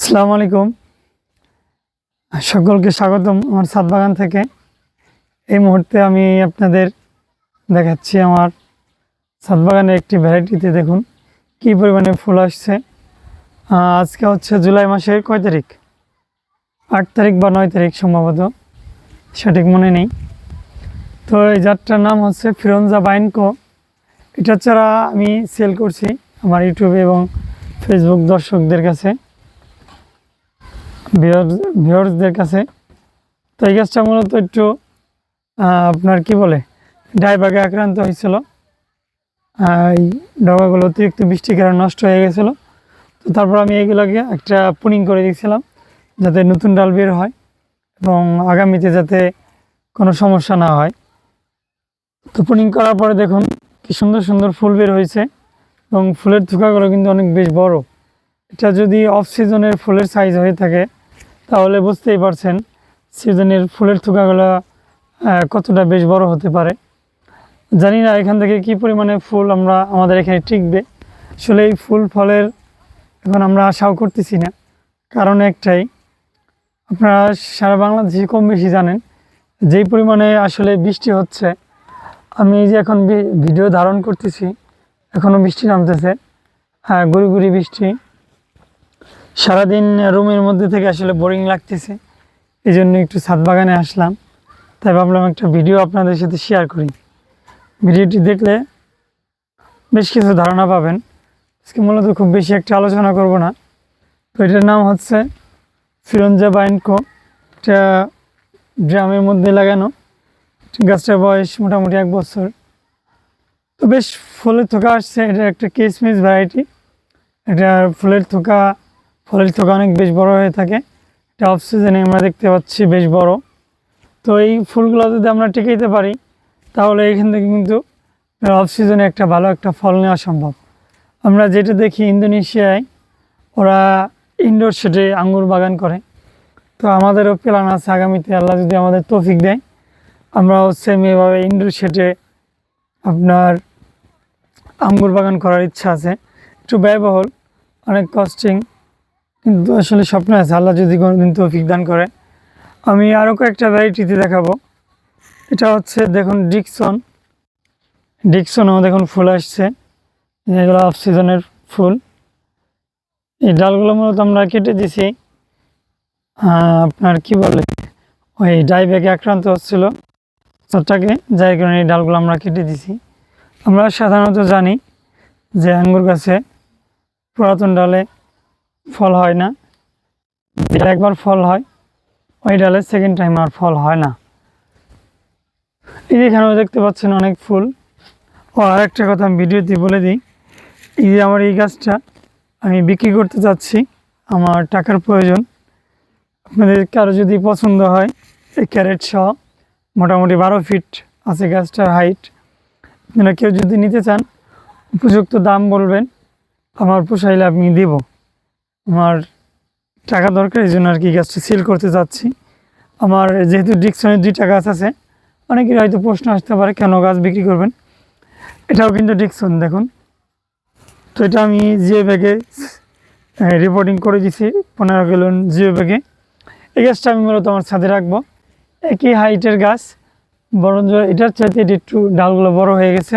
আসসালামু আলাইকুম। সকলকে স্বাগতম আমার ছাদ বাগান থেকে। এই মুহূর্তে আমি আপনাদের দেখাচ্ছি আমার ছাদ বাগানের একটি ভ্যারাইটিতে দেখুন, কী পরিমাণে ফুল আসছে। আজকে হচ্ছে জুলাই মাসের কয় তারিখ? আট তারিখ বা নয় তারিখ সম্ভবত, সঠিক মনে নেই। তো এই জাতটার নাম হচ্ছে ফিরঞ্জা বাইনকো। এটা ছাড়া আমি সেল করছি আমার ইউটিউবে এবং ফেসবুক দর্শকদের কাছে। ভিউয়ার্সদের কাছে। তো এই গাছটা মূলত একটু আপনার কি বলে ডাইবাগে আক্রান্ত হয়েছিল। এই ডগাগুলো অতিরিক্ত বৃষ্টির কারণে নষ্ট হয়ে গেছিল। তো তারপর আমি এইগুলোকে একটা পুনিং করে দিয়েছিলাম, যাতে নতুন ডাল বের হয় এবং আগামীতে যাতে কোনো সমস্যা না হয়। তো পুনিং করার পরে দেখুন, কি সুন্দর সুন্দর ফুল বের হয়েছে এবং ফুলের থুকাগুলো কিন্তু অনেক বেশ বড়। এটা যদি অফ সিজনের ফুলের সাইজ হয়ে থাকে তাহলে বুঝতেই পারছেন সিজনের ফুলের থুকাগুলো কতটা বেশ বড় হতে পারে। জানি না এখান থেকে কি পরিমাণে ফুল আমরা, আমাদের এখানে টিকবে। আসলে এই ফুল ফলের এখন আমরা আশাও করতেছি না। কারণ একটাই, আপনারা সারা বাংলাদেশে কম বেশি জানেন, যেই পরিমাণে আসলে বৃষ্টি হচ্ছে। আমি যে এখন ভিডিও ধারণ করতেছি এখনও বৃষ্টি নামতেছে। হ্যাঁ গুড়ি গুড়ি বৃষ্টি। সারাদিন রুমের মধ্যে থেকে আসলে বোরিং লাগতেছে। এই জন্য একটু ছাদ বাগানে আসলাম। তাই ভাবলাম একটা ভিডিও আপনাদের সাথে শেয়ার করি। ভিডিওটি দেখলে বেশ কিছু ধারণা পাবেন। আজকে মূলত খুব বেশি একটা আলোচনা করব না। তো এটার নাম হচ্ছে ফিরঞ্জা বাইনকো এটা ড্রামের মধ্যে লাগানো। গাছটার বয়স মোটামুটি এক বছর। তো বেশ ফুলের থোকা আসছে। এটা একটা কিসমিস ভ্যারাইটি এটা ফুলের থোকা ফলের থোকা অনেক বেশ বড় হয়ে থাকে। এটা অফ সিজনে আমরা দেখতে পাচ্ছি বেশ বড়। তো এই ফুলগুলো যদি আমরা টিকাইতে পারি, তাহলে এখান থেকে কিন্তু অফ সিজনে একটা ভালো একটা ফল নেওয়া সম্ভব। আমরা যেটা দেখি ইন্দোনেশিয়ায়, ওরা ইনডোর সেটে আঙ্গুর বাগান করে। তো আমাদেরও প্ল্যান আছে আগামীতে আল্লাহ যদি আমাদের তৌফিক দেয়, আমরাও সেম এভাবে ইনডোর সেটে আপনার আঙ্গুর বাগান করার ইচ্ছা আছে। একটু ব্যয়বহুল, অনেক কস্টিং কিন্তু আসলে স্বপ্ন আছে, আল্লাহ যদি কোনোদিন তৌফিক দান করে। আমি আরও কয়েকটা ভ্যারাইটিতে দেখাবো। এটা হচ্ছে দেখুন ডিকসন ডিকসনও দেখুন ফুল আসছে। এগুলো অফ সিজনের ফুল। এই ডালগুলো মূলত আমরা কেটে দিছি। আপনার কি বলে? ওই ডাইব্যাগে আক্রান্ত হচ্ছিল। চারটাকে যার কারণে এই ডালগুলো আমরা কেটে দিছি। আমরা সাধারণত জানি যে আঙ্গুর গাছে পুরাতন ডালে ফল হয় না। যেটা একবার ফল হয়, ওই ডালে সেকেন্ড টাইম আর ফল হয় না। এই যে এখানেও দেখতে পাচ্ছেন অনেক ফুল। ও আর একটা কথা আমি ভিডিওতে বলে দিই। এই যে আমার এই গাছটা, আমি বিক্রি করতে চাচ্ছি আমার টাকার প্রয়োজন। আপনাদের কারও যদি পছন্দ হয়, এই ক্যারেট সহ মোটামুটি বারো ফিট আছে গাছটার হাইট আপনারা কেউ যদি নিতে চান, উপযুক্ত দাম বলবেন, আমার পোষাইলে আমি দিব। আমার টাকা দরকার, এই জন্য আর কি গাছটা সেল করতে চাচ্ছি আমার যেহেতু ডিকশনের দুইটা গাছ আছে, অনেকের হয়তো প্রশ্ন আসতে পারে, কেন গাছ বিক্রি করবেন? এটাও কিন্তু ডিকশন, দেখুন। তো এটা আমি জিও ব্যাগে রিপোর্টিং করে দিছি, পনেরো কিলো জিও ব্যাগে এই গাছটা আমি মূলত আমার ছাদে রাখব। একই হাইটের গাছ, বরঞ্চ এটার চাইতে এটা একটু ডালগুলো বড় হয়ে গেছে।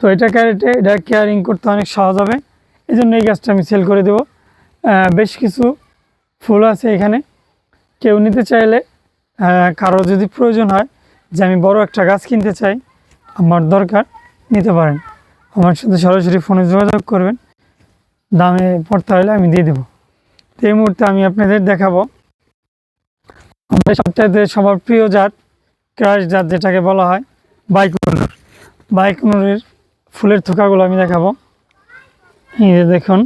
তো এটা ক্যারেটে এটা কেয়ারিং করতে অনেক সহজ হবে। এই জন্য এই গাছটা আমি সেল করে দেবো। বেশ কিছু ফুল আছে এখানে। কেউ নিতে চাইলে কারও যদি প্রয়োজন হয় যে আমি বড় একটা গাছ কিনতে চাই, আমার দরকার, নিতে পারেন। আমার সাথে সরাসরি ফোনে যোগাযোগ করবেন। দামে পড়তে হলে আমি দিয়ে দেবো। তো এই মুহূর্তে আমি আপনাদের দেখাবো। আমাদের সবচাইতে সবার প্রিয় জাত, ক্রাশ জাত যেটাকে বলা হয়, বাইকুনুর। বাইকুনুরের ফুলের থোকাগুলো আমি দেখাবো। এই দেখুন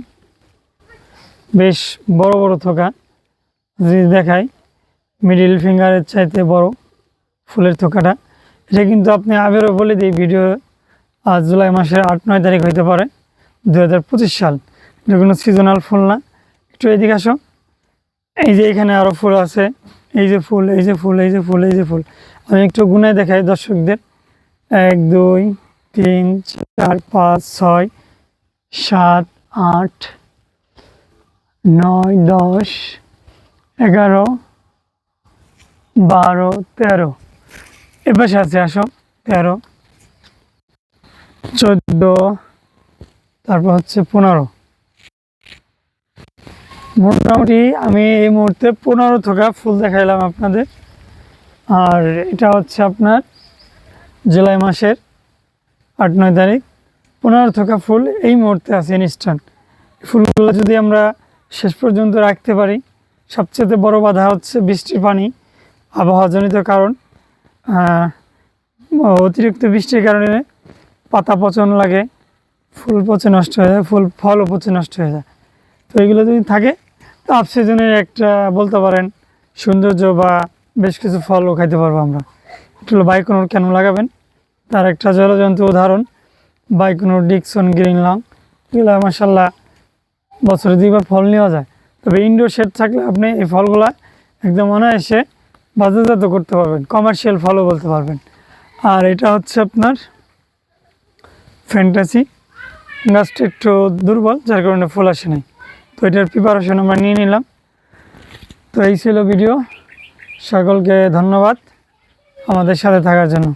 বেশ বড় বড় থোকা। যদি দেখাই মিডিল ফিঙ্গারের চাইতে বড় ফুলের থোকাটা। এটা কিন্তু আপনি আবেরও বলে দিই ভিডিও আজ জুলাই মাসের আট, নয় তারিখ হইতে পারে দু হাজার পঁচিশ সাল। এটা কোনো সিজনাল ফুল না। একটু এদিকে আসো। এই যে এখানে আরও ফুল আছে। এই যে ফুল, এই যে ফুল, এই যে ফুল, এই যে ফুল। আমি একটু গুনায় দেখাই দর্শকদের। এক, দুই, তিন, চার, পাঁচ, ছয়, সাত, আট নয়, দশ, এগারো, বারো, তেরো। এপাশে আছে, আসো, তেরো, চোদ্দ, তারপর হচ্ছে পনেরো। মোটামুটি আমি এই মুহূর্তে পনেরো থোকা ফুল দেখাইলাম আপনাদের। আর এটা হচ্ছে আপনার জুলাই মাসের আট, নয় তারিখ। পনেরো থোকা ফুল এই মুহূর্তে আছে ইনস্ট্যান্ট। ফুলগুলো যদি আমরা শেষ পর্যন্ত রাখতে পারি। সবচেয়ে বড় বাধা হচ্ছে বৃষ্টির পানি, আবহাওয়াজনিত কারণ। অতিরিক্ত বৃষ্টির কারণে পাতা পচন লাগে, ফুল পচে নষ্ট হয়ে যায়, ফুল, ফলও পচে নষ্ট হয়ে যায়। তো এগুলো যদি থাকে, তো অফ সিজনের একটা বলতে পারেন, সৌন্দর্য বা বেশ কিছু ফলও খাইতে পারব আমরা। একটু হলো বাইকোনোর কেন লাগাবেন? তার একটা জলজন্তু উদাহরণ, বাইকোনোর ডিকসন গ্রিন লং, এগুলো মাসাল্লাহ বছরে দুইবার ফল নেওয়া যায়। তবে ইনডোর শেড থাকলে আপনি এই ফলগুলা একদম অনায়াসে বাজারজাত করতে পারবেন কমার্শিয়াল ফলও বলতে পারবেন। আর এটা হচ্ছে আপনার ফ্যান্টাসি গাছটা একটু দুর্বল, যার কারণে ফুল আসে নাই। তো এটার প্রিপারেশন আমরা নিয়ে নিলাম। তো এই ছিল ভিডিও সকলকে ধন্যবাদ আমাদের সাথে থাকার জন্য।